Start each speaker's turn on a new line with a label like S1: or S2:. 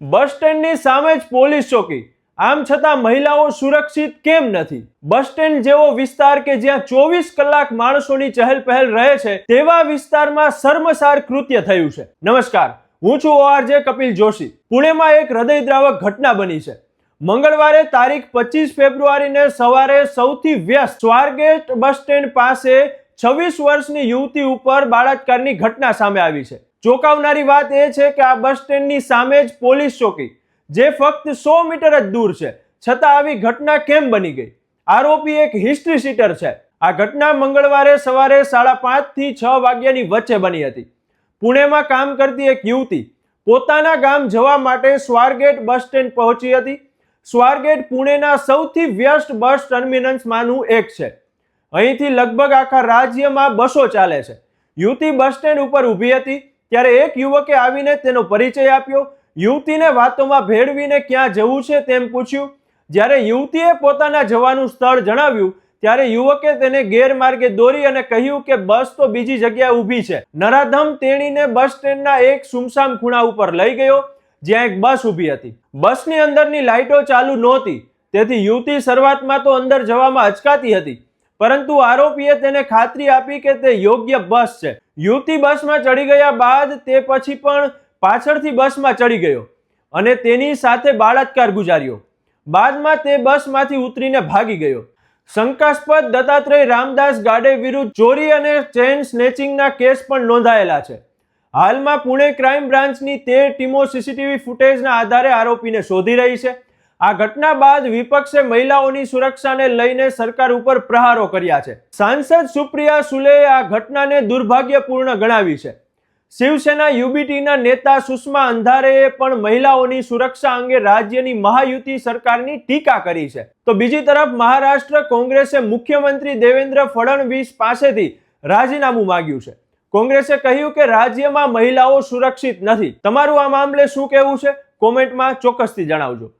S1: બસ સ્ટેન્ડની સામે જ પોલીસ ચોકી. આમ છતાં મહિલાઓ સુરક્ષિત કેમ નથી? બસ સ્ટેન્ડ જેવો વિસ્તાર કે જ્યાં ચોવીસ કલાક માણસોની ચહેલ પહેલ રહે છે, તેવા વિસ્તારમાં શર્મસાર કૃત્ય થયું છે. નમસ્કાર, હું છું ઓઆરજે કપિલ જોશી. પુણેમાં એક હૃદયદ્રાવક ઘટના બની છે. મંગળવારે તારીખ પચીસ ફેબ્રુઆરીને સવારે સૌથી વ્યસ્ત સ્વારગેટ બસ સ્ટેન્ડ પાસે છવ્વીસ વર્ષની યુવતી ઉપર બાળાત્કારની ઘટના સામે આવી છે. ચોંકાવનારી વાત એ છે કે આ બસ સ્ટેન્ડની સામે જ પોલીસ ચોકી, જે ફક્ત સો મીટર જ દૂર છે. છતાં આવી ઘટના કેમ બની ગઈ? આરોપી એક હિસ્ટ્રી સીટર છે. આ ઘટના મંગળવારે સવારે સાડા પાંચથી છ વાગ્યાની વચ્ચે બની હતી. પુણેમાં કામ કરતી એક યુવતી પોતાના ગામ જવા માટે સ્વારગેટ બસ સ્ટેન્ડ પહોંચી હતી. સ્વારગેટ પુણેના સૌથી વ્યસ્ત બસ ટર્મિનલ્સમાંનું એક છે. અહીંથી લગભગ આખા રાજ્યમાં બસો ચાલે છે. યુવતી બસ સ્ટેન્ડ ઉપર ઊભી હતી, ત્યારે એક યુવકે આવીને તેનો પરિચય આપ્યો. યુવતીને વાતોમાં ભેળવીને ક્યાં જવું છે તેમ પૂછ્યું. જ્યારે યુવતીએ પોતાના જવાનું સ્થળ જણાવ્યું, ત્યારે યુવકે તેને ગેરમાર્ગે દોરી અને કહ્યું કે બસ તો બીજી જગ્યાએ ઊભી છે. નરાધમ તેણીને બસ સ્ટેન્ડના એક સુમસામ ખૂણા ઉપર લઈ ગયો, જ્યાં એક બસ ઊભી હતી. બસની અંદરની લાઇટો ચાલુ નહોતી, તેથી યુવતી શરૂઆતમાં તો અંદર જવામાં અચકાતી હતી. પરંતુ આરોપીએ તેને ખાતરી આપી કે તે યોગ્ય બસ છે. યુવતી બસમાં ચડી ગયા બાદ તે પછી પણ પાછળથી બસમાં ચડી ગયો અને તેની સાથે બાળાત્કાર ગુજાર્યો. બાદમાં તે બસમાંથી ઉતરીને ભાગી ગયો. શંકાસ્પદ દત્તાત્રેય રામદાસ ગાડે વિરુદ્ધ ચોરી અને ચેન સ્નેચિંગના કેસ પણ નોંધાયેલા છે. હાલમાં પુણે ક્રાઇમ બ્રાન્ચની તેર ટીમો સીસીટીવી ફૂટેજના આધારે આરોપીને શોધી રહી છે. આ ઘટના બાદ વિપક્ષે મહિલાઓની સુરક્ષાને લઈને સરકાર ઉપર પ્રહારો કર્યા છે. સાંસદ સુપ્રિયા સુલેએ આ ઘટનાને દુર્ભાગ્યપૂર્ણ ગણાવી છે. શિવસેના યુબીટીના નેતા સુષ્મા અંધારેએ પણ મહિલાઓની સુરક્ષા અંગે રાજ્યની મહાયુતિ સરકારની ટીકા કરી છે. તો બીજી તરફ મહારાષ્ટ્ર કોંગ્રેસે મુખ્યમંત્રી દેવેન્દ્ર ફડણવીસ પાસેથી રાજીનામું માંગ્યું છે. કોંગ્રેસે કહ્યું કે રાજ્યમાં મહિલાઓ સુરક્ષિત નથી. તમારું આ મામલે શું કહેવું છે? કોમેન્ટમાં ચોક્કસથી જણાવજો.